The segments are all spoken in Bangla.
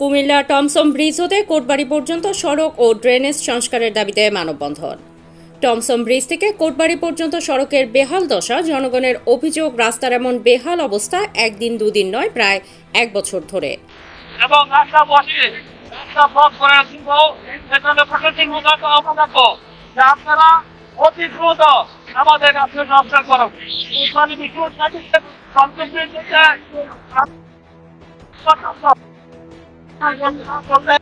কুমিল্লা টমসম ব্রিজ হতে কোটবাড়ি পর্যন্ত সড়ক ও ড্রেনেজ সংস্কারের দাবিতে মানববন্ধন। টমসম ব্রিজ থেকে কোটবাড়ি পর্যন্ত সড়কের বেহাল দশা, জনগণের অভিযোগ, রাস্তার এমন বেহাল অবস্থা একদিন দুদিন নয়, প্রায় এক বছর ধরে। আমাদের কাছে সংস্কার করো বিশুদ্ধ সার্টিফিকেট দিতে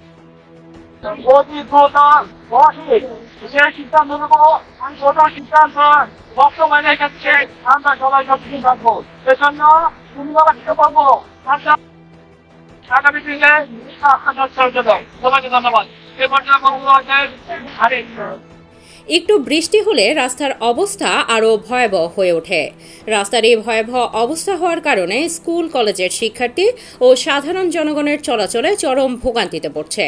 অতি দ্রুত বসে সে সিদ্ধান্ত নেব ছোট সিদ্ধান্ত বর্তমানে ক্ষেত্রে আমরা সবাই সচেতন থাকব তুমি বাবা কি পাবো আগামী দিনে আপনার সহযোগিতা সবাইকে ধন্যবাদ এ হচ্ছে আরিফ একটু বৃষ্টি হলে রাস্তার অবস্থা আরও ভয়াবহ হয়ে ওঠে। রাস্তার এই ভয়াবহ অবস্থা হওয়ার কারণে স্কুল, কলেজের শিক্ষার্থী ও সাধারণ জনগণের চলাচলে চরম ভোগান্তিতে পড়ছে।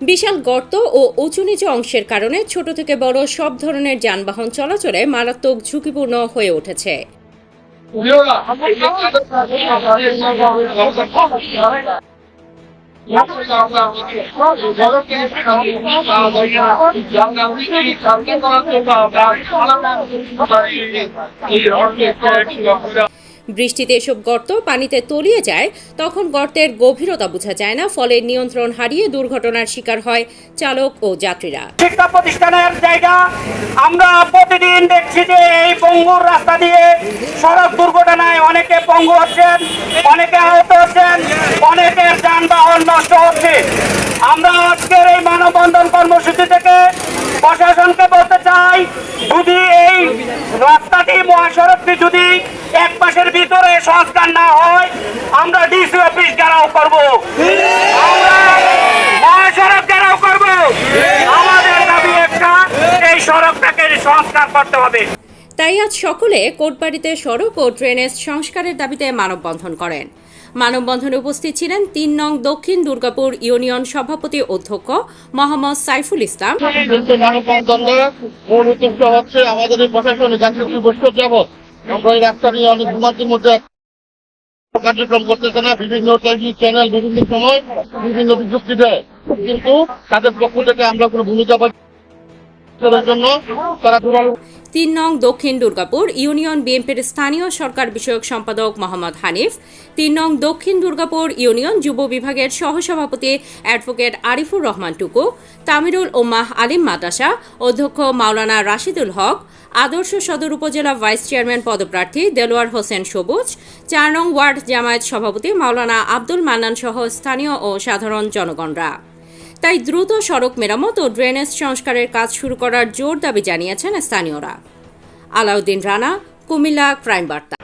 বিশাল গর্ত ও উঁচু নিচু অংশের কারণে ছোট থেকে বড় সব ধরনের যানবাহন চলাচলে মারাত্মক ঝুঁকিপূর্ণ হয়ে উঠেছে। 영광 বৃষ্টিতে এসব গর্ত পানিতে তলিয়ে যায়, তখন গর্তের গভীরতা বোঝা যায় না, ফলে নিয়ন্ত্রণ হারিয়ে দুর্ঘটনার শিকার হয় চালক ও যাত্রীরা। শিক্ষা প্রতিষ্ঠানের জায়গা, আমরা প্রতিদিন দেখছি যে এই পঙ্গুর রাস্তা দিয়ে সড়ক দুর্ঘটনায় অনেকে পঙ্গু হচ্ছেন, অনেকে আহত হচ্ছেন, অনেকের যানবাহন নষ্ট হচ্ছে। আমরা আজকের এই মানববন্ধন কর্মসূচি থেকে প্রশাসনকে বলতে চাই, যদি এই রাস্তাটি মহাসড়কটি যদি সংস্কার না হয় আমরা ডিসি অফিস ঘেরাও করব। আমরা মহাসড়ক ঘেরাও করব। আমাদের দাবি একটা এই সড়কটাকে সংস্কার করতে হবে। তাই আজ সকলে কোটবাড়িতে সড়ক ও ড্রেনেজ সংস্কারের দাবিতে মানববন্ধন করেন। মানববন্ধনে উপস্থিত ছিলেন তিন নং দক্ষিণ দুর্গাপুর ইউনিয়ন সভাপতি অধ্যক্ষ মোহাম্মদ সাইফুল ইসলাম। মানববন্ধনে মূল উদ্দেশ্য হচ্ছে আমাদের এই প্রশাসন যাত্রী বৈঠক যাবৎ। আমরা এই রাস্তা নিয়ে অনেক মধ্যে কার্যক্রম করতেছে না, বিভিন্ন টেলিভিশন চ্যানেল বিভিন্ন সময় বিভিন্ন বিজ্ঞপ্তি দেয়। কিন্তু তাদের পক্ষ থেকে আমরা কোনো ভূমিকা পাচ্ছি তিন নং দক্ষিণ দুর্গাপুর, ইউনিয়ন বিএনপির স্থানীয় সরকার বিষয়ক সম্পাদক মোহাম্মদ হানিফ। তিন নং দক্ষিণ দুর্গাপুর, ইউনিয়ন যুব বিভাগের সহসভাপতি অ্যাডভোকেট আরিফুর রহমান টুকু, তামিরুল ওম্মাহ আলিম মাদ্রাসা, অধ্যক্ষ মাওলানা রাশিদুল হক, আদর্শ সদর উপজেলা ভাইস চেয়ারম্যান পদপ্রার্থী দেলোয়ার হোসেন সবুজ, চার নং ওয়ার্ড জামায়াত সভাপতি মাওলানা আব্দুল মান্নান সহ স্থানীয় ও সাধারণ জনগণরা। তাই দ্রুত সড়ক মেরামত ও ড্রেনেজ সংস্কারের কাজ শুরু করার জোর দাবি জানিয়েছেন স্থানীয়রা। আলাউদ্দিন রানা, কুমিল্লা, ক্রাইম বার্তা।